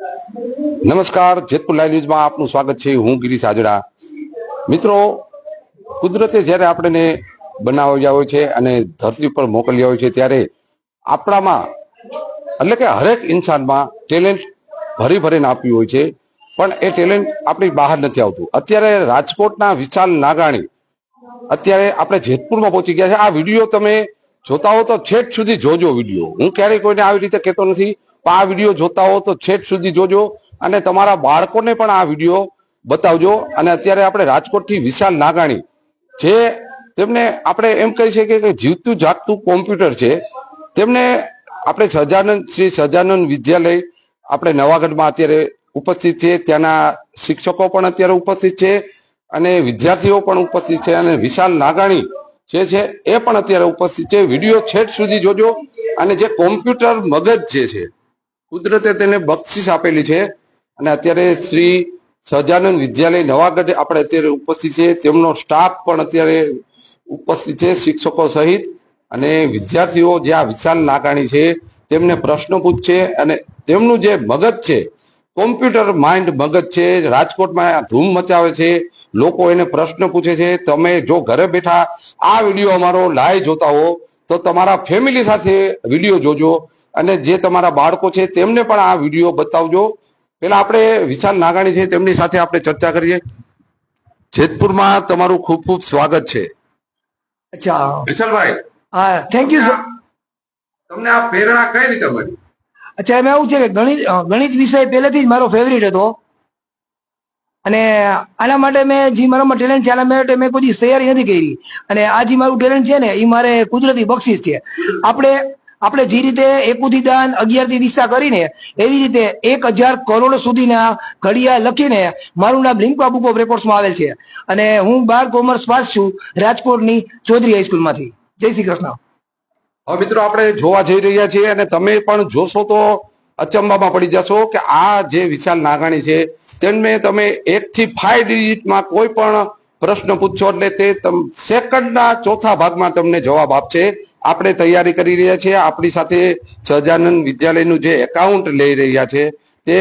નમસ્કાર, જેતપુર લાઈવ ન્યૂઝમાં આપનું સ્વાગત છે. હું ગિરીશ આજડા મિત્રો, કુદરતે જ્યારે આપણને બનાવ્યા હોય છે અને ધરતી પર મોકલ્યા હોય છે, ત્યારે આપણામાં, એટલે કે હરેક ઇન્સાનમાં ટેલેન્ટ ભરી ભરીને આપ્યું હોય છે, પણ એ ટેલેન્ટ આપણી બહાર નથી આવતું. અત્યારે રાજકોટના વિશાલ નાગાણી, અત્યારે આપણે જેતપુરમાં પહોંચી ગયા છે. આ વીડિયો તમે જોતા હો તો છેક સુધી જોજો વીડિયો. હું ક્યારેય કોઈને આવી રીતે કહેતો નથી. પણ આ વીડિયો જોતા હો તો છેક સુધી જોજો અને તમારા બાળકોને પણ આ વીડિયો બતાવજો. અને અત્યારે આપણે રાજકોટથી વિશાલ નાગાણી જે તેમને આપણે એમ કહી શકીએ કે જીવતું જાગતું કોમ્પ્યુટર છે. તેમને આપણે સહજાનંદ શ્રી સહજાનંદ વિદ્યાલય આપણે નવાગઢમાં અત્યારે ઉપસ્થિત છે. ત્યાંના શિક્ષકો પણ અત્યારે ઉપસ્થિત છે અને વિદ્યાર્થીઓ પણ ઉપસ્થિત છે અને વિશાલ નાગાણી જે છે એ પણ અત્યારે ઉપસ્થિત છે. વીડિયો છેક સુધી જોજો. અને જે કોમ્પ્યુટર મગજ જે છે કુદરતે તેને બક્ષિસ આપેલી છે અને અત્યારે શ્રી સહજાનંદ વિદ્યાલય નવાગઢ આપણે અત્યારે ઉપસ્થિત છે તેમનો સ્ટાફ પણ અત્યારે ઉપસ્થિત છે શિક્ષકો સહિત. અને વિદ્યાર્થીઓ જે આ વિશાલ નાગાણી છે તેમને પ્રશ્નો પૂછશે અને તેમનું જે મગજ છે, કોમ્પ્યુટર માઇન્ડ મગજ છે, રાજકોટમાં ધૂમ મચાવે છે, લોકો એને પ્રશ્ન પૂછે છે, તમે જો ઘરે બેઠા આ વીડિયો અમારો લાઈવ જોતા હો, તો તમારા ફેમિલી સાથે વીડિયો જોજો. અને જે તમારા બાળકો છે તેમને પણ આ વીડિયો બતાવજો. પેલા આપણે વિશાલ નાગાણી છે તેમની સાથે આપણે ચર્ચા કરીએ. જેતપુરમાં તમારું ખૂબ ખૂબ સ્વાગત છે. અચ્છા. વિશાલભાઈ. હા થેન્ક યુ તમને આ પ્રેરણા કઈ રીતે મળી? અચ્છા એમાં એવું છે કે ગણિત ગણિત વિષય પહેલેથી જ મારો ફેવરિટ હતો. અને આના માટે મેં જે મારામાં ટેલેન્ટ છે આના માટે મેં કોઈ તૈયારી નથી કરી. અને આ જે મારું ટેલેન્ટ છે ને એ મારે કુદરતી બક્ષિસ છે. આપણે આપણે જે રીતે એકોથી દાન અગિયારથી દિશા કરીને એવી રીતે એક હજાર કરોડ સુધીના ઘડિયા લખીને મારું નામ લિંકવા બુક ઓફ રેકોર્ડ્સમાં આવેલ છે. અને હું બાર કોમર્સ પાસ છું રાજકોટની ચૌધરી હાઈસ્કૂલમાંથી જય શ્રી કૃષ્ણ. હવે મિત્રો આપણે જોવા જઈ રહ્યા છીએ અને તમે પણ જોશો તો અચંબામાં પડી જશો કે આ જે વિશાલ નાગાણી છે તેને તમે એક થી ફાઈવ ડિજિટમાં કોઈ પણ પ્રશ્ન પૂછશો એટલે તે સેકન્ડના ચોથા ભાગમાં તમને જવાબ આપશે. આપણે તૈયારી કરી રહ્યા છીએ. આપણી સાથે સહજાનંદ વિદ્યાલયનું જે એકાઉન્ટ લઈ રહ્યા છે તે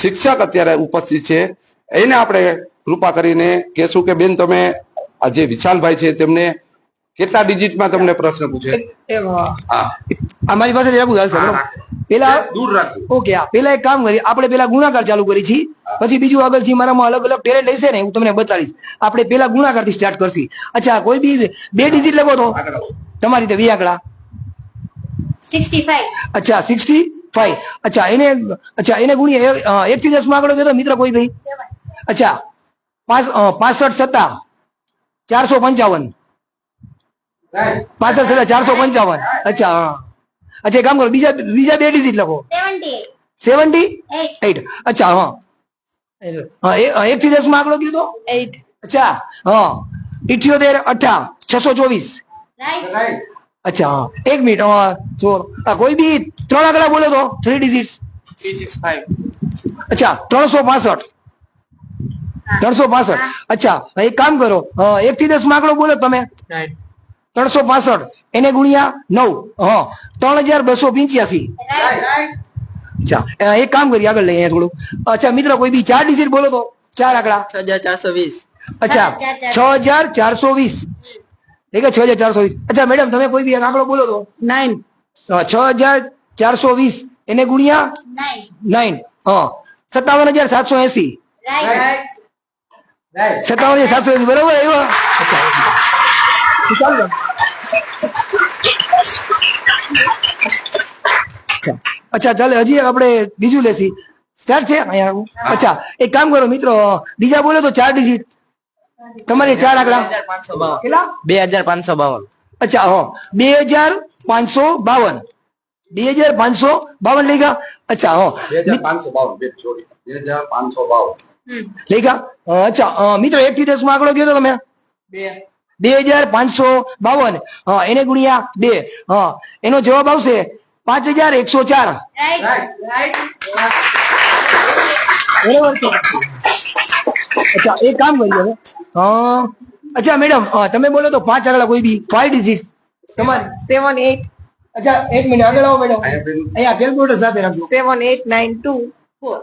શિક્ષક અત્યારે ઉપસ્થિત છે. એને આપણે કૃપા કરીને કહેશું કે બેન તમે આ જે વિશાલભાઈ છે તેમને કેટલા ડિજિટમાં તમને પ્રશ્ન પૂછે? એ, હા. આ મારી પાસે હાલશે પેલા દૂર રાખો ઓકે હા. પેલા એક કામ કરી આપણે પેલા ગુણાકાર ચાલુ કરી છી. પછી બીજું આગળથી મારામાં અલગ અલગ ટેલેન્ટ હશે ને હું તમને બતાવીશ. આપણે પેલા ગુણાકારથી સ્ટાર્ટ કરશી. અચ્છા કોઈ બી બે ડિજિટ લખો તો. તમારી રીતે વી આંકડા? 65 અચ્છા સિક્સટી ફાઈવ અચ્છા એને અચ્છા એને ગુણ્યા એક- અ, એક થી દસમાં આંકડો કહેતો મિત્ર કોઈ ભાઈ? અચ્છા પાંચ અ, પાસઠ સત્તા ચારસો પંચાવન. પાસઠ સત્તા ચારસો પંચાવન. અચ્છા હા. અચ્છા એક કામ કરો બીજા બીજા બે ડિજિટ લખો. 78 સેવન્ટી 8 એટ અચ્છા હા. હા એ- અ, એક થી દસમાં આંકડો કીધો 8 અચ્છા હા. ઇઠ્યોતેર અઠા છસો ચોવીસ. રાઈટ અચ્છા હા. એક મિનિટ જો કોઈ બી ત્રણ આંકડા બોલો તો થ્રી ડિજિટ અચ્છા ત્રણસો પાસઠ. ત્રણસો પાસઠ. અચ્છા એક કામ કરો. એક થી દસમાં આંકડો બોલો તમે. ત્રણસો પાસઠ. એને ગુણ્યા નવ. હા ત્રણ હજાર બસો પિંચ્યાસી. અચ્છા એક કામ કરીએ આગળ લઈએ થોડું. અચ્છા મિત્ર કોઈ બી ચાર ડિજિટ બોલો તો? ચાર આંકડા. છ હજાર ચારસો વીસ. અચ્છા છ હજાર ચારસો વીસ. ઠીક છે છ હજાર ચારસો વીસ. અચ્છા મેડમ તમે કોઈ બી આંકડો બોલો તો. નાઇન છ હજાર ચારસો વીસ. એને ગુણ્યા? 9 નાઇન હા. સત્તાવન હજાર સાતસો એસી. સત્તાવન હજાર સાતસો એસી. બરોબર એવા અચ્છા ચાલો. અચ્છા. અચ્છા ચાલે હજી આપણે બીજું લેસી સ્ટાર્ટ છે? અહીંયા અચ્છા એક કામ કરો મિત્રો. બીજા બોલો તો ચાર ડિજિટ તમારે ચાર આંકડા? કેટલા? બે હજાર પાંચસો બાવન. અચ્છા હા. બે હજાર પાંચસો બાવન. બે હજાર પાંચસો બાવન લઈ ગયા? અચ્છા હો. બે હજાર પાંચસો બાવન બે હજાર પાંચસો બાવન. લઈ ગયા? અચ્છા મિત્રો એક થી દસમાં આંકડો કયો તમે? બે. હજાર પાંચસો બાવન. હા એને ગુણ્યા બે. હા એનો જવાબ આવશે પાંચ હજાર એકસો ચાર. રાઈટ બરોબર અચ્છા એક કામ કરીએ હવે? હા અચ્છા મેડમ તમે બોલો તો પાંચ આગળ કોઈ બી ફાઈવ ડિજિટ તમારી? સેવન એટ અચ્છા એક મિનિટ આગળ આવો મેડમ અહીંયા કેલ્ક્યુલેટર સાથે રાખજો. Seven eight nine two four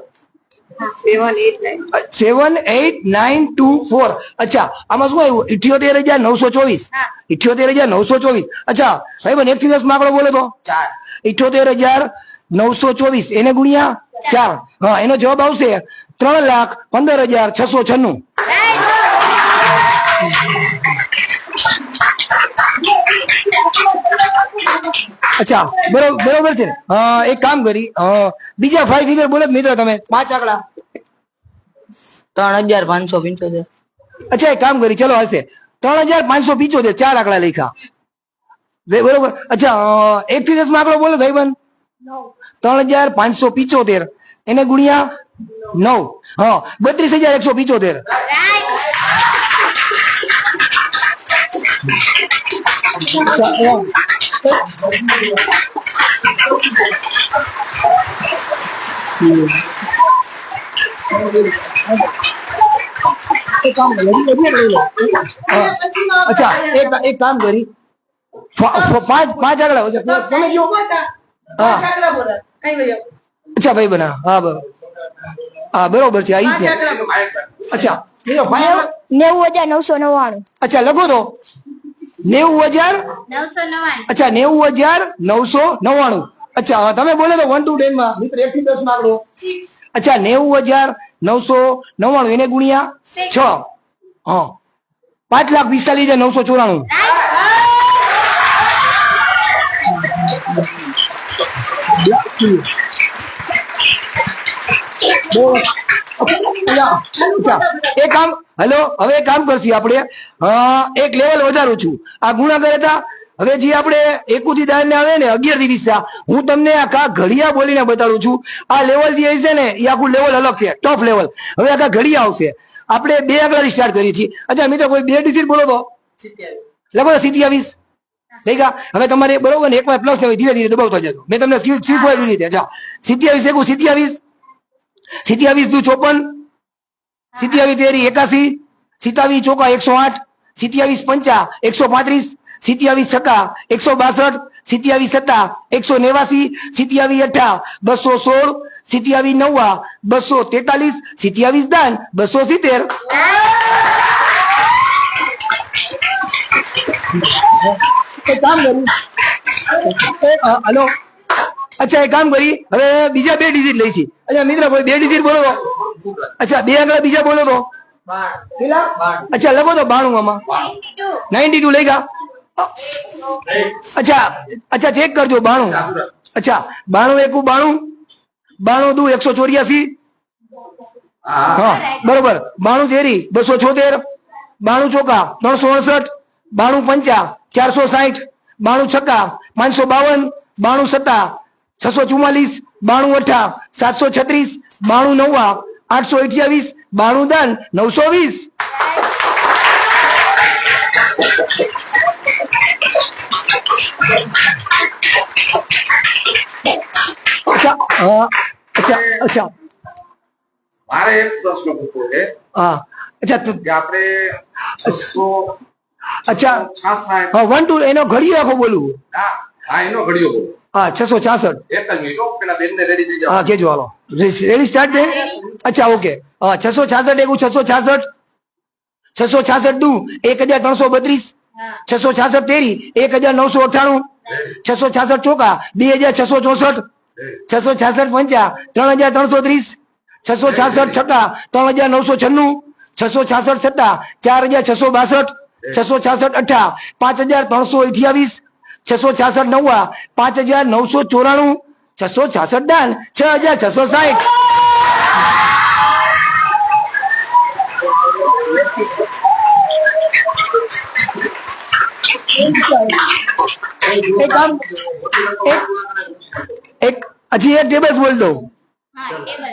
seven eight nine two four અચ્છા આમાં શું આવ્યું? ઇઠ્યોતેર હજાર નવસો ચોવીસ. ઇઠ્યોતેર હજાર નવસો ચોવીસ. અચ્છા સાહેબ એક થી દસમાં આંકડો બોલો તો? ચાર. ઇઠ્યોતેર હજાર નવસો ચોવીસ. એને ગુણ્યા ચાર. હા એનો જવાબ આવશે. ત્રણ લાખ પંદર હજાર છસો છન્નું. અચ્છા બરોબર બરોબર છે ને? એક કામ કરી બીજા ફાઈવ ફિગર બોલો મિત્રો તમે. પાંચ આંકડા. ત્રણ હજાર પાંચસો પંચોતેર. અચ્છા એક કામ કરી ચલો હશે. ત્રણ હજાર પાંચસો પંચોતેર ચાર આંકડા લખ્યા. બરોબર? અચ્છા એક થી દસમાં આંકડો બોલો ભાઈબંધ. ત્રણ હજાર પાંચસો પંચોતેર. એને ગુણ્યા નવ. હા બત્રીસ હજાર એકસો પિચોતેર. અચ્છા એક એક કામ કરી. પાંચ પાંચ છે. તમે કયો? હા. અચ્છા ભાઈ બના હા બરોબર. હા બરોબર છે આવી છે. અચ્છા? નેવું હજાર નવસો નવ્વાણું. અચ્છા લખો તો. નેવું હજાર? નવસો નવ્વાણું. અચ્છા નેવું હજાર નવસો નવ્વાણું. અચ્છા હા, તમે બોલો તો વન ટુ ટેનમાં. મિત્ર એક થી દસમાં આંકડો અચ્છા નેવું હજાર નવસો નવ્વાણું એને ગુણ્યા છ. હા. પાંચ લાખ પિસ્તાલીસ હજાર નવસો ચોરાણું. અચ્છા કામ, હેલો, હવે કામ કરશી આપણે. એક લેવલ વધારું છું. આ ગુણાકાર હતા. હવે જે આપણે એકોથી દાન ને આવે ને, અગિયારથી વીસ હું તમને આખા ઘડિયા બોલીને બતાડું છું. આ લેવલ જે છે ને, એ આખું લેવલ અલગ છે. ટોપ લેવલ હવે આખા ઘડિયા આવશે. આપણે બે આંકડાથી સ્ટાર્ટ કરીએ છીએ. અચ્છા, મિત્રો, કોઈ બે ડિજિટ બોલો તો. લખો સિત્યાવીસ થઈ ગયા? હવે તમારે બરોબર ને એકવાર પ્લસ ધીરે ધીરે દબાવતા જજો. મેં તમને શીખ- શીખવાડ્યું રીતે અચ્છા સિત્યાવીસ એકું સિત્યાવીસ સિત્યાવીસ દુ ચોપન સિત્યાવીસ તેરી એકાસી સિત્યાવીસ ચોકા એકસો આઠ સિત્યાવીસ પંચા એકસો પાંત્રીસ સિત્યાવીસ સકા એકસો બાસઠ સિત્યાવીસ સત્તા એકસો નેવાસી સિત્યાવીસ અઠા બસો સોળ સિત્યાવીસ નવ્વા બસો તેતાલીસ સિત્યાવીસ દાન બસો સિત્તેર. કામ કર્યું. હલો. અચ્છા, એક કામ કરી. હવે બીજા બે ડિજિટ લઈ છી અચ્છા, મિત્ર બે ડિજિટ બોલો તો. અચ્છા, બે આંકડા બીજા બોલો તો. અચ્છા, લખો તો બાણું આમાં. નાઇન્ટી ટુ લઈ ગયા અચ્છા અચ્છા ચેક કરજો બાણું. અચ્છા, બાણું એકુ બાણું. બાણું દુ એકસો ચોર્યાસી. હા, બરોબર. બાણું તેરી, બસો છોતેર. બાણું ચોકા, ત્રણસો અડસઠ. બાણું પંચા, ચારસો સાઠ બાણું છક્કા, પાંચસો બાવન. બાણું સત્તા છસો ચુમ્માલીસ બાણું અઠા સાતસો છત્રીસ બાણું નવ્વા આઠસો અઠ્યાવીસ બાણું દાન નવસો વીસ. અચ્છા અચ્છા મારે એક પ્રશ્ન પૂછવો છે હા અચ્છા આપણે અચ્છા હા વન ટુ એનો ઘડી આખો બોલું હા એનો ઘડિયો બોલો. હા છસો છાસઠ. હો, કેજો હાલો. રેડી સ્ટાર્ટ દે અચ્છા ઓકે. હા છસો છાસઠ એકું છસો છાસઠ. છસો છાસઠ દુ એક હજાર ત્રણસો બત્રીસ. છસો છાસઠ તેરી એક હજાર નવસો અઠાણું છસો છાસઠ ચોકા બે હજાર છસો ચોસઠ. છસો છાસઠ પંચા ત્રણ હજાર ત્રણસો ત્રીસ. છસો છાસઠ છકા ત્રણ હજાર નવસો છન્નું. છસો છાસઠ સત્તા ચાર હજાર છસો બાસઠ. છસો છાસઠ અઠા પાંચ હજાર ત્રણસો અઠ્યાવીસ. છસો છાસઠ નવ્વા પાંચ હજાર નવસો ચોરાણું છસો છાસઠ દાન છ હજાર છસો સાઠ એક કામ એક એક હજી એક ટેબલ બોલ દઉં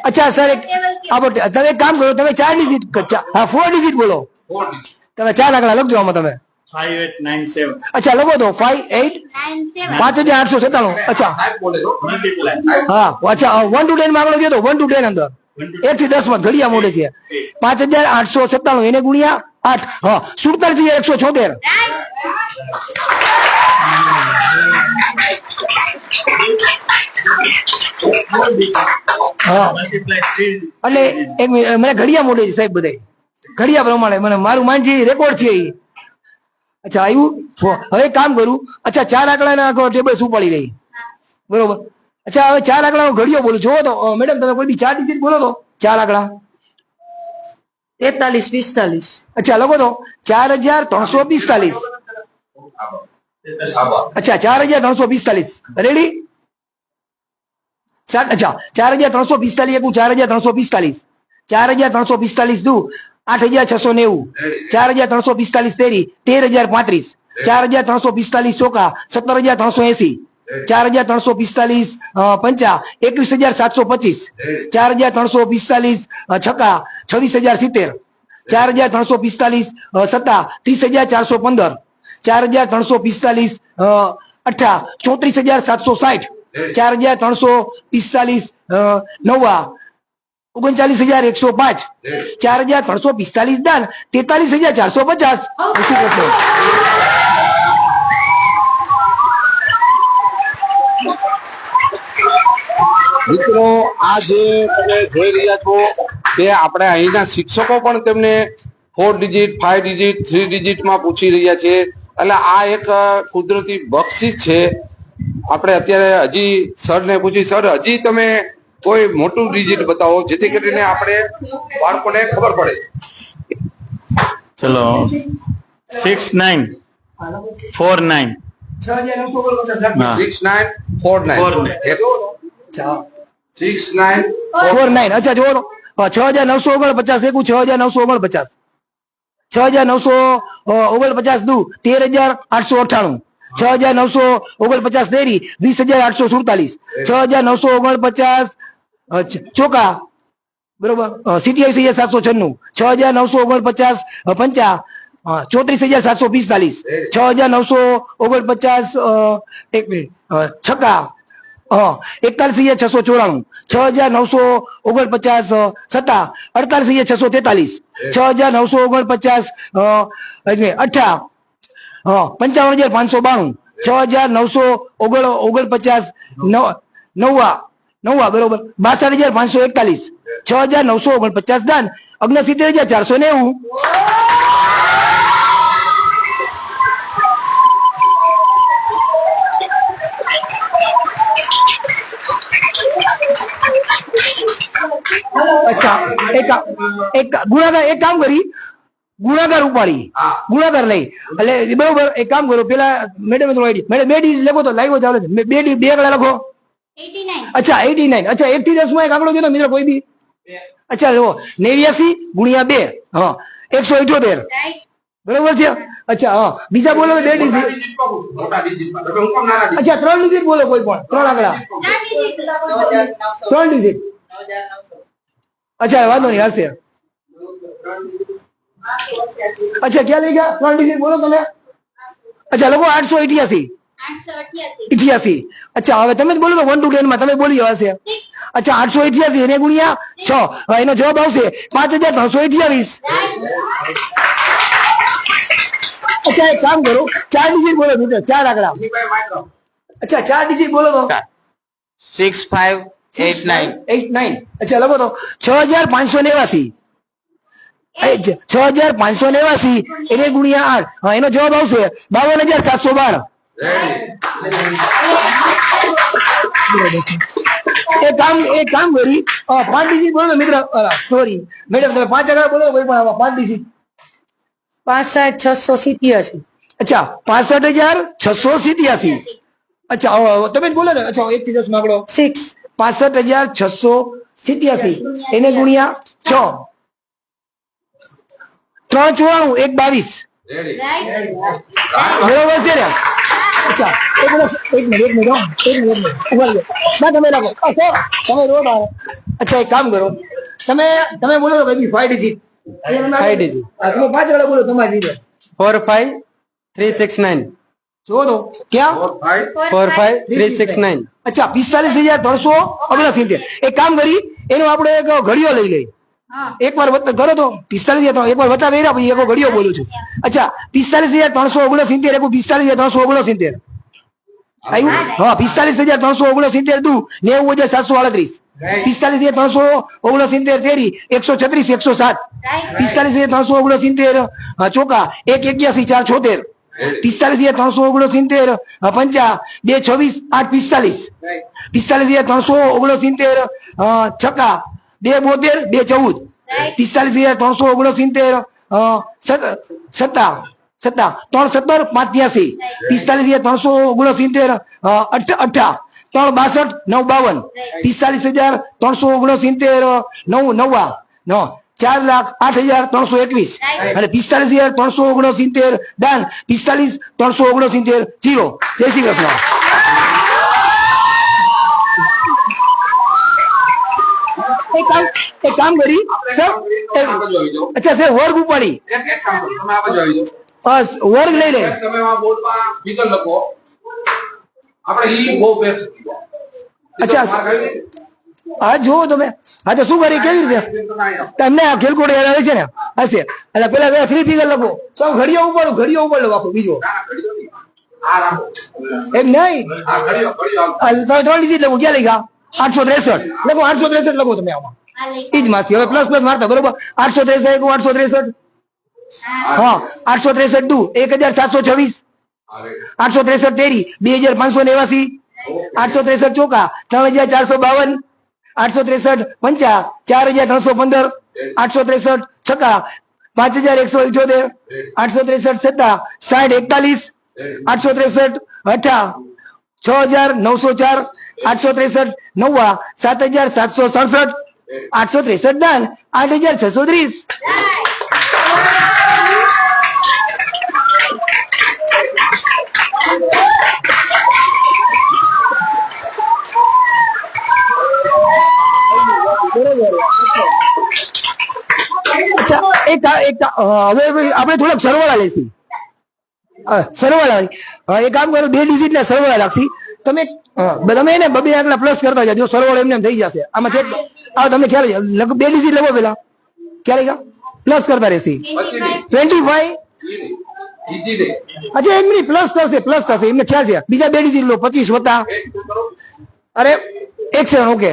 અચ્છા સર એક આપો તમે એક કામ કરો તમે ચાર ડિજિટ હા ફોર ડિજિટ બોલો Four digit. તમે ચાર આંકડા લખજો આમાં તમે અચ્છા લખો તો ફાઈવ એટ પાંચ હજાર આઠસો સત્તાણું. અચ્છા. હા અચ્છા વન ટુ ટેનમાં આગળ ગયો તો ટુ ટેન અંદર. એક થી દસમાં ઘડિયા મોડે છે. પાંચ હજાર આઠસો સત્તાણું એને ગુણ્યા આઠ. હા સુડતાલીસ હજાર એકસો છોતેર. હા. એટલે એક મને ઘડિયા મોડે છે સાહેબ બધા ઘડિયા પ્રમાણે મને મારું માનજી છે રેકોર્ડ છે ઈ. અચ્છા આવ્યું ફો- હવે એક કામ કરું. અચ્છા ચાર આંકડાના આખો ટેબલ શું પડી રહી? બરોબર. અચ્છા હવે ચાર આંકડાનો ઘડિયો બોલું જોવો તો અ, મેડમ તમે કોઈ બી ચાર ડિજિટ બોલો તો. ચાર આંકડા. તેતાલીસ પિસ્તાલીસ. અચ્છા લખો તો. ચાર હજાર ત્રણસો પિસ્તાલીસ. અચ્છા ચાર હજાર ત્રણસો પિસ્તાલીસ. રેડી અચ્છા ચાર હજાર ત્રણસો પિસ્તાલીસ એકું ચાર હજાર ત્રણસો પિસ્તાલીસ. ચાર હજાર ત્રણસો પિસ્તાલીસ દુ. આઠ હજાર છસો નેવું ચાર હજાર ત્રણસો પિસ્તાલીસ તેરી તેર હજાર પાંત્રીસ ચાર હજાર ત્રણસો પિસ્તાલીસ ચોકા સત્તર હજાર ત્રણસો એસી ચાર હજાર ત્રણસો પિસ્તાલીસ પંચા એકવીસ હજાર સાતસો પચીસ ચાર હજાર ત્રણસો પિસ્તાલીસ છકા છવ્વીસ હજાર સિત્તેર ચાર હજાર ત્રણસો પિસ્તાલીસ સત્તા ત્રીસ હજાર ચારસો પંદર ચાર હજાર ત્રણસો પિસ્તાલીસ અ, અઠ્ઠા ચોત્રીસ હજાર સાતસો સાઠ ચાર હજાર ત્રણસો પિસ્તાલીસ નવા ઓગણચાલીસ હજાર એકસો પાંચ. ચાર હજાર ત્રણસો પિસ્તાલીસ દાન. તેતાલીસ હજાર ચારસો પચાસ. મિત્રો આ જે તમે જોઈ રહ્યા છો તે આપણે અહીંના શિક્ષકો પણ તેમને four digit five digit three ડિજિટમાં પૂછી રહ્યા છે. એટલે આ એક કુદરતી બક્ષિસ છે. આપણે અત્યારે હજી સરને પૂછી સર હજી તમે કોઈ મોટું ડિજિટ બતાવો જેથી કરીને આપણે બાળકોને ખબર પડે. ચલો. સિક્સ નાઇન ફોર નાઇન છ હજાર નવસો ઓગણપચાસ હા six nine four nine six nine four nine અચ્છા જુઓ. તો છ હજાર નવસો ઓગણપચાસ એકું છ હજાર નવસો ઓગણપચાસ. છ હજાર નવસો ઓગણપચાસ દુ તેર હજાર આઠસો અઠ્ઠાણું. છ હજાર નવસો ઓગણપચાસ તેરી વીસ હજાર આઠસો સુડતાલીસ. છ હજાર નવસો ઓગણપચાસ ચોકા. બરોબર? સિત્યાવીસ હજાર સાતસો છન્નું. છ હજાર નવસો ઓગણપચાસ પંચા. ચોત્રીસ હજાર સાતસો પિસ્તાલીસ. છ હજાર નવસો ઓગણપચાસ એક મિનિટ. છકા એકતાલીસ હજાર છસો ચોરાણું. છ હજાર નવસો ઓગણપચાસ સત્તા. અડતાલીસ હજાર છસો તેતાલીસ. છ હજાર નવસો ઓગણપચાસ અઠા પંચાવન હજાર પાંચસો બાણું. છ હજાર નવસો ઓગણ, ઓગણપચાસ, નવ નવ્વા બરોબર. બાસઠ હજાર પાંચસો એકતાલીસ. છ હજાર નવસો ઓગણપચાસ દાન. અગ્નસિત્તેર હજાર ચારસો નેવું. અચ્છા, એક એક ગુણાકાર એક કામ કરી. ગુણાકાર ઉપાડી. ગુણાકાર લઈ. એટલે બરોબર, એક કામ કરો. પેલા મેડમ મેડમ, બે ડી લખો તો લાગ્યો છે. બે ડી બે કડા લખો. 89 અચ્છા એટી નાઇન. અચ્છા એક થી દસમાં એક આંકડો જોતો મિત્રો કોઈ બી. અચ્છા જુઓ નેવ્યાસી ગુણ્યા બે. હા એકસો ઇઠોતેર રાઈટ. બરોબર છે? અચ્છા હા. બીજા બોલો બે digit? અચ્છા ત્રણ ડિઝિટ બોલો કોઈ પણ ત્રણ આંકડા. ત્રણ ડિઝિટ અચ્છા વાંધો નહીં હશે અચ્છા ક્યાં લઈ ગયા? ત્રણ ડિઝિટ બોલો તમે. અચ્છા લોકો આઠસો અઠ્યાસી 888 અઠ્યાસી. અચ્છા હવે તમે જ બોલો તો વન ટુ ટેનમાં તમે બોલી હશે અચ્છા આઠસો ઇઠ્યાસી એને ગુણ્યા છ. હવે એનો જવાબ આવશે પાંચ હજાર ત્રણસો ઇઠ્યાવીસ અચ્છા એક કામ કરો. ચાર ડિજિટ બોલો મિત્ર ચાર આંકડા. અચ્છા ચાર ડિજિટ બોલો તો. Six five eight nine eight nine અચ્છા લખો તો. છ હજાર પાંચસો નેવાસી. છ હજાર પાંચસો નેવાસી. એને ગુણ્યા આઠ. હા એનો જવાબ આવશે બાવન હજાર સાતસો બાર. એક કામ એક કામ કરી. પાંચ ડિજિટ બોલો મિત્ર. સોરી મેડમ તમે પાંચ બોલો કોઈ પણ પાંચ ડિજિટ પાસઠ છસો સિત્યાસી. અચ્છા પાસઠ હજાર છસો સિત્યાસી. અચ્છા હવે- હવે તમે જ બોલો ને. અચ્છા એક થી દસમાં સિક્સ પાસઠ હજાર છસો સિત્યાસી. એને ગુણ્યા છ. ત્રણ ચોરાણું એક બાવીસ. બરોબર છે ને? અચ્છા એક મિનિટ એક મિનિટ એક મિનિટ એક મિનિટ ઊભા રહ્યો ના તમે રાખો આ તમે રો બાર અચ્છા એક કામ કરો તમે તમે બોલો તો કઈ ફાઈવ ડિજિટ ફાઈવ ડિજિટ તમે પાંચ વાળા બોલો તમારી રીતે four five three six nine જો તો ક્યાં four five three six nine અચ્છા પિસ્તાલીસ હજાર ત્રણસો? ઓગણસિત્તેર એક કામ કરી એનો આપણે એક ઘડિયો લઈ લઈ હા એક વાર કરો તો પિસ્તાલીસ હજાર એક વાર વત્તા રહ્યા પછી એક ઘડીઓ બોલું છું. અચ્છા પિસ્તાલીસ હજાર ત્રણસો ઓગણસિત્તેર એકું પિસ્તાલીસ હજાર ત્રણસો ઓગણસિત્તેર. આવ્યું? હા. પિસ્તાલીસ હજાર ત્રણસો ઓગણસિત્તેર દુ નેવું હજાર સાતસો આડત્રીસ. પિસ્તાલીસ હજાર ત્રણસો ઓગણસિત્તેર તેરી એકસો છત્રીસ એકસો સાત. પિસ્તાલીસ હજાર ત્રણસો ઓગણો સિત્તેર ચોકા એક એક્યાસી ચાર છોતેર. પિસ્તાલીસ હજાર ત્રણસો ઓગણો સિત્તેર પંચા બે છવ્વીસ આઠ પિસ્તાલીસ. પિસ્તાલીસ હજાર ત્રણસો ઓગણો સિત્તેર છક્કા બે બોતેર બે ચૌદ. પિસ્તાલીસ હજાર ત્રણસો ઓગણસિત્તેર અ, સત- સત્તા ત્રણ સત્તર પાંચ ત્યાસી પિસ્તાલીસ હજાર ત્રણસો ઓગણસિત્તેર અઠ- ત્રણ બાસઠ નવ બાવન પિસ્તાલીસ હજાર ત્રણસો ઓગણસિત્તેર નવ નવા ન ચાર લાખ આઠ હજાર ત્રણસો એકવીસ. અને પિસ્તાલીસ હજાર ત્રણસો ઓગણસિત્તેર દાન પિસ્તાલીસ ત્રણસો ઓગણસિત્તેર જીરો જય શ્રી કૃષ્ણ. એક કામ એક કામ કરી? સર અચ્છા સર વર્ગ ઉપાડી. બસ વર્ગ લઈ લે. તમે આ બોર્ડમાં ફિગર લખો. આપણે ઈ બહુ બેસ્ટ અચ્છા. હા જુઓ તમે. હા તો શું કરી કેવી રીતે? તમને આ ખેલકોડ યાદ આવે છે ને? હશે એટલે પેલા ફ્રી ફિગર લખો. સૌ ઘડીઓ ઉપાડો ઘડીઓ ઉપાડો આખો બીજો. એમ નહીં? ત્રણ ડિજિટ લખો. ક્યાં લખ્યા? આઠસો ત્રેસઠ. લખો આઠસો ત્રેસઠ લખો તમે આમાં. આ લઈ ઈ જ માંથી હવે પ્લસ પ્લસ મારતા બરોબર? આઠસો ત્રેસઠ એક આઠસો ત્રેસઠ. હા. આઠસો ત્રેસઠ દુ એક હજાર સાતસો છવ્વીસ આઠસો ત્રેસઠ તેરી બે હજાર પાંચસો નેવાસી આઠસો ત્રેસઠ ચોકા ત્રણ હજાર ચારસો બાવન આઠસો ત્રેસઠ પંચા ચાર હજાર ત્રણસો પંદર આઠસો ત્રેસઠ છક્કા પાંચ હજાર એકસો ઇઠોતેર આઠસો ત્રેસઠ સત્તા સાઠ એકતાલીસ. આઠસો ત્રેસઠ અઠા છ હજાર નવસો ચાર આઠસો ત્રેસઠ નવ્વા સાત હજાર સાતસો સડસઠ આઠસો ત્રેસઠ દાન આઠ હજાર છસો ત્રીસ. અચ્છા એક હવે આપણે થોડાક સરવાળા લઈશું. અ, સરવાળા એક કામ કરો, બે ડિજિટ ને સરવાળા રાખશી. તમે તમે એને બબે આંકડા પ્લસ કરતા જાજો, સરવાળો એમને એમ થઈ જશે. આમાં ચેક આ તમને ખ્યાલ છે બે ડિજિટ લખો પેલા. ક્યારે પ્લસ કરતા રહેશી. ટ્વેન્ટી ફાઈવ અચ્છા, એક મિનિટ પ્લસ થશે પ્લસ થશે, એમને ખ્યાલ છે. બીજા બે ડિજિટ લો, પચીસ વત્તા. અરે, એક સેકન્ડ ઓકે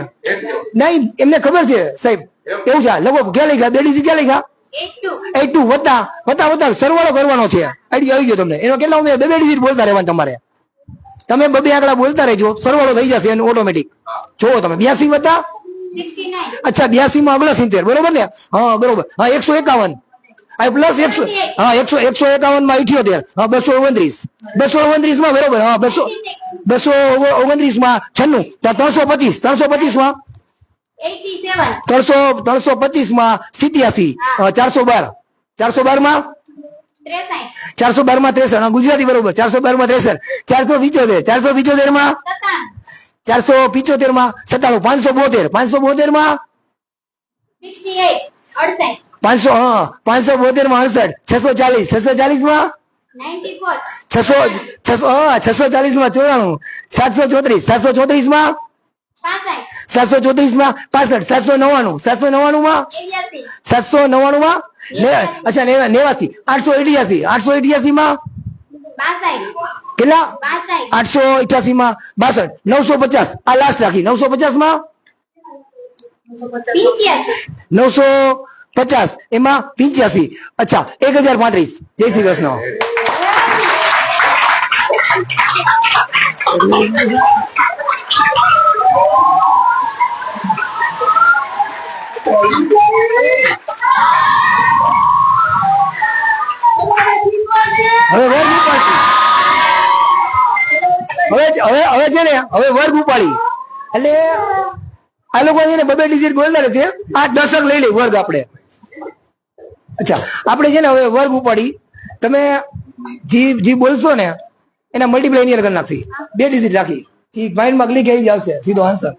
નહીં, એમને ખબર છે, સાહેબ. એવું છે લખો ક્યાં લખ્યા બે ડિજિટ ક્યાં લખ્યા? એટ વત્તા વત્તા વત્તા સરવાળો કરવાનો છે. આઈડિયા આવી ગયો તમને. એનો કેટલા ઉમેર? બે બે ડિજિટ બોલતા રહેવાનું તમારે. તમે બબે આંકડા બોલતા રહેજો. સરવાળો થઈ જશે એનો ઓટોમેટિક જોવો તમે બ્યાસી વત્તા? અચ્છા બ્યાસી માં અગલા સિત્તેર બરોબર ને? હા બરોબર. હા એકસો એકાવન. આ પ્લસ એકસો હા એકસો એકસો એકાવનમાં ઇઠ્યોતેર હા બસો ઓગણત્રીસ. બસો ઓગણત્રીસમાં બરોબર. હા બસો બસો ઓગણત્રીસમાં છન્નું ત્રણસો પચીસ. ત્રણસો પચીસમાં ત્રણસો ત્રણસો પચીસમાં સિત્યાસી ચારસો બાર. ચારસો બારમાં? ચારસો બારમાં ત્રેસઠ. ગુજરાતી બરોબર. ચારસો બારમાં ત્રેસઠ. ચારસો પિચોતેર. ચારસો પિચોતેરમાં? ચારસો પિચોતેરમાં? સત્તાણું. પાંચસો બોતેર. પાંચસો બોતેરમાં? પાંચસો હા. પાંચસો બોતેરમાં અડસઠ. છસો ચાલીસ. છસો ચાલીસમાં? છસો છસો હા છસો ચાલીસમાં ચોરાણું. સાતસો ચોત્રીસ. સાતસો ચોત્રીસમાં? સાતસો ચોત્રીસમાં પાસઠ. સાતસો નવ્વાણું. સાતસો નવ્વાણું માં સાતસો નવ્વાણું માં ને- અચ્છા નેવા- નેવાસી. આઠસો અઠ્યાસી આઠસો અઠ્યાસી માં કેટલા? આઠસો અઠ્યાસી માં બાસઠ. નવસો પચાસ. આ લાસ્ટ રાખી. નવસો પચાસમાં નવસો પચાસ. એમાં પિંચ્યાસી. અચ્છા એક હજાર પાંત્રીસ. જય શ્રી કૃષ્ણ. હવે હવે હવે હવે છે ને, હવે વર્ગ ઉપાડી. એટલે આ લોકો છે ને બબે ડિજિટ ગોલદાર નથી આ દશક લઈ લે વર્ગ આપણે. અચ્છા, આપણે છે ને હવે વર્ગ ઉપાડી. તમે જી જી બોલશો ને, એના મલ્ટીપ્લાયની કરી નાખી બે ડિજિટ રાખી. જી માઇન્ડમાં ક્લિક આવી જશે સીધો આન્સર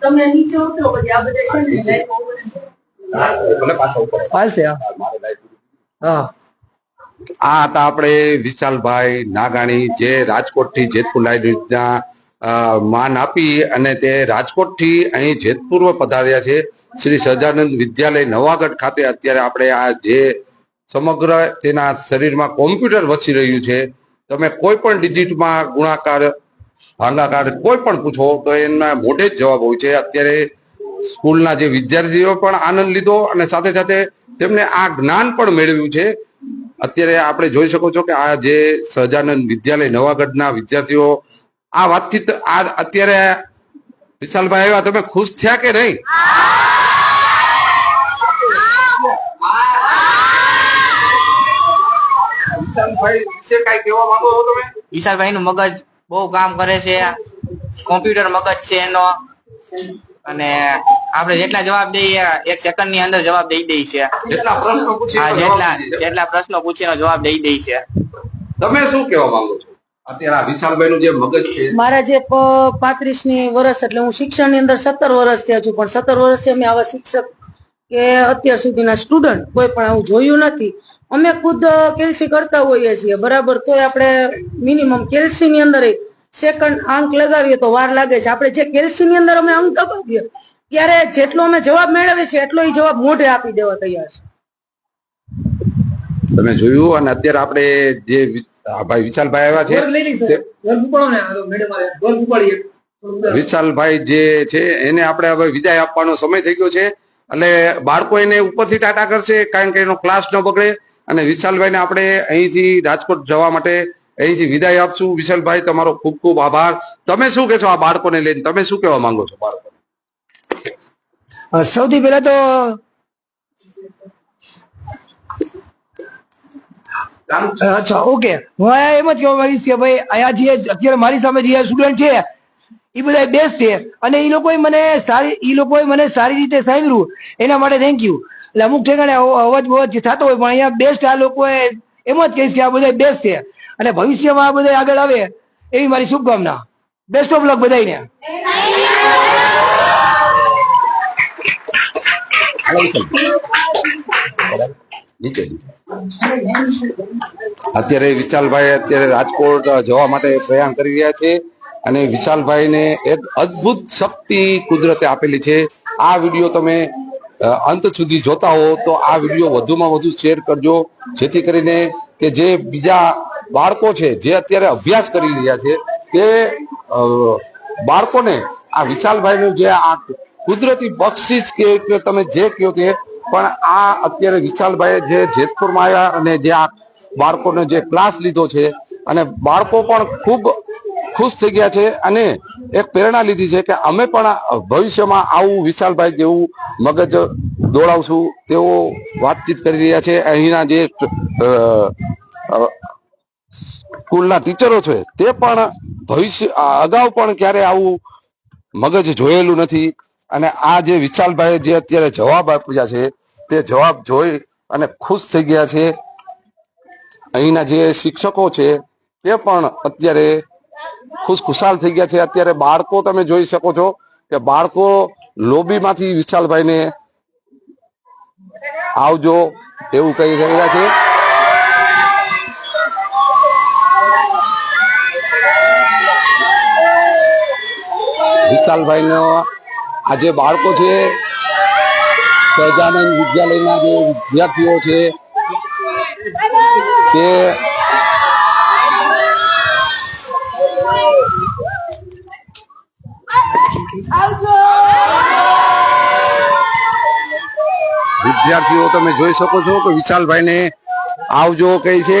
તમે નીચે ઉતરો પછી આ બધા છે ને લાઈફ હા લાઈટ આ હતા આપણે વિશાલભાઈ નાગાણી જે રાજકોટથી જેતપુર લાઈન યોજના માન આપી અને તે રાજકોટથી અહીં જેતપુર પધાર્યા છે. શ્રી સહજાનંદ વિદ્યાલય નવાગઢ ખાતે અત્યારે આપણે આ જે સમગ્ર તેના શરીરમાં કોમ્પ્યુટર વસી રહ્યું છે. તમે કોઈ પણ ડિજિટમાં ગુણાકાર ભાગાકાર કોઈ પણ પૂછો તો એના મોઢે જ જવાબ હોય છે. અત્યારે સ્કૂલના જે વિદ્યાર્થીઓ પણ આનંદ લીધો અને સાથે સાથે તેમને આ જ્ઞાન પણ મેળવ્યું છે. અત્યારે આપણે જોઈ શકો છો કે આ જે સહજાનંદ વિદ્યાલય નવાગઢના વિદ્યાર્થીઓ આ વાતચીત આ અત્યારે વિશાલભાઈ આવ્યા. તમે ખુશ થયા કે નહીં? વિશાલભાઈ વિશે કઈ કહેવા માંગો છો તમે? વિશાલભાઈ નું મગજ બહુ કામ કરે છે. કોમ્પ્યુટર મગજ છે એનો. અને આપણે જેટલા જવાબ દઈએ એક સેકન્ડની અંદર જવાબ દઈ દઈ છે. જેટલા પ્રશ્નો પૂછીએ જેટલા જેટલા પ્રશ્નો પૂછીને જવાબ દઈ દઈ છે. તમે શું કહેવા માંગો છો? અત્યારે આ વિશાલભાઈ નું જે મગજ છે. મારા જે પાંત્રીસની વર્ષ એટલે હું શિક્ષણની અંદર સત્તર વર્ષ થયા છું પણ સત્તર વર્ષથી અમે આવા શિક્ષક કે અત્યાર સુધીના સ્ટુડન્ટ કોઈ પણ આવું જોયું નથી. અમે ખુદ કેલ્સી કરતા હોઈએ છીએ બરાબર? તોય આપણે મિનિમમ કેલ્સી ની અંદર સેકન્ડ આંક લગાવીએ તો વાર લાગે છે. આપણે જે કેલ્સી ની અંદર અમે અંક દબાવીએ ત્યારે જેટલો અમે જવાબ મેળવીએ છીએ એટલો એ જવાબ મોઢે આપી દેવા તૈયાર છે. તમે જોયું અને અત્યારે આપણે જે ભાઈ વિશાલભાઈ આવ્યા છે વિશાલભાઈ જે છે એને આપણે હવે વિદાય આપવાનો સમય થઈ ગયો છે. એટલે બાળકો એને ઉપરથી ટાટા કરશે કારણ કે એનો ક્લાસ ન બગડે. અને વિશાલભાઈને આપણે અહીંથી રાજકોટ જવા માટે અહીંથી વિદાય આપશું. વિશાલભાઈ, તમારો ખૂબ ખૂબ આભાર. તમે શું કહેશો આ બાળકોને લઈને? તમે શું કહેવા માંગો છો બાળકો સૌથી પહેલા તો અચ્છા, ઓકે. હું એમ જ કહેવા માંગીશ કે ભાઈ, અહીંયા જે અત્યારે મારી સામે જે સ્ટુડન્ટ છે, એ બધા બેસ્ટ છે. અને એ લોકોએ મને સારી એ લોકોએ મને સારી રીતે સાંભળ્યું. એના માટે થેન્ક યુ એટલે અમુક ઠેકાણે અવાજ બવાજ થતો હોય, પણ અહીંયા બેસ્ટ આ લોકોએ એમ જ કહીશ કે આ બધા બેસ્ટ છે. અને ભવિષ્યમાં આ બધા આગળ આવે, એવી મારી શુભકામના. બેસ્ટ ઓફ લક બધાને અત્યારે વિશાલભાઈ અત્યારે રાજકોટ જવા માટે પ્રયાણ કરી રહ્યા છે અને વિશાલભાઈને એક અદ્ભુત શક્તિ કુદરતે આપેલી છે. આ વીડિયો તમે અંત સુધી જોતા હો તો આ વીડિયો વધુમાં વધુ શેર કરજો. જેથી કરીને કે જે બીજા બાળકો છે, જે અત્યારે અભ્યાસ કરી રહ્યા છે, તે બાળકોને આ વિશાલભાઈનું જે આ કુદરતી બક્ષિસ કે તમે જે કહો તે, પણ આ અત્યારે વિશાલભાઈએ જે જેતપુરમાં આવ્યા અને જે આ બાળકોને જે ક્લાસ લીધો છે, અને બાળકો પણ ખૂબ ખુશ થઈ ગયા છે અને એક પ્રેરણા લીધી છે કે અમે પણ ભવિષ્યમાં આવું વિશાલભાઈ જેવું મગજ દોડાવશું તેઓ વાતચીત કરી રહ્યા છે. અહીંના જે સ્કૂલના ટીચરો છે તે પણ ભવિષ્ય અગાઉ પણ ક્યારે આવું મગજ જોયેલું નથી અને આ જે વિશાલભાઈ જે અત્યારે જવાબ આપ્યા છે તે જવાબ જોઈ અને ખુશ થઈ ગયા છે. અહીંના જે શિક્ષકો છે તે પણ અત્યારે ખુશખુશાલ થઈ ગયા છે. અત્યારે બાળકો તમે જોઈ શકો છો કે બાળકો લોબીમાંથી વિશાલભાઈને આવજો એવું કહી રહ્યા છે. વિશાલભાઈ નો આ જે બાળકો છે, સહજાનંદ વિદ્યાલયના જે વિદ્યાર્થીઓ છે, તે વિદ્યાર્થીઓ તમે જોઈ શકો છો કે વિશાલભાઈને આવજો કહે છે.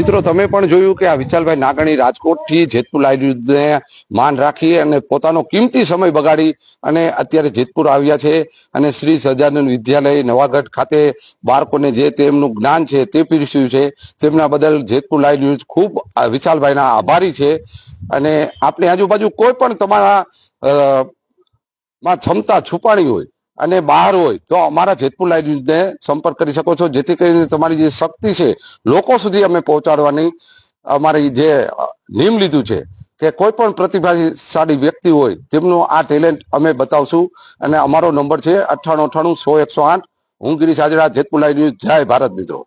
મિત્રો, તમે પણ જોયું કે આ વિશાલભાઈ નાગણી રાજકોટથી જેતપુર લાઈવને માન રાખી અને પોતાનો કિંમતી સમય બગાડી અને અત્યારે જેતપુર આવ્યા છે અને શ્રી સજાનંદ વિદ્યાલય, નવાગઢ ખાતે બાળકોને જે તેમનું જ્ઞાન છે તે પીરસ્યું છે, તેમના બદલ જેતપુર લાઈવ ન્યૂઝ ખૂબ વિશાલભાઈના આભારી છે. અને આપણી આજુબાજુ કોઈ પણ તમારા માં ક્ષમતા છુપાણી હોય અને બહાર હોય તો અમારા જેતપુર લાઈવ સંપર્ક કરી શકો છો. જેથી કરીને તમારી જે શક્તિ છે, લોકો સુધી અમે પહોંચાડવાની અમારી જે નિયમ લીધું છે કે કોઈ પણ પ્રતિભાશાળી વ્યક્તિ હોય, તેમનું આ ટેલેન્ટ અમે બતાવશું. અને અમારો નંબર છે અઠ્ઠાણું અઠ્ઠાણું સો એકસો આઠ. હું ગિરીશ હાજરા, જેતપુર લાઈવ ન્યૂઝ. જય ભારત મિત્રો.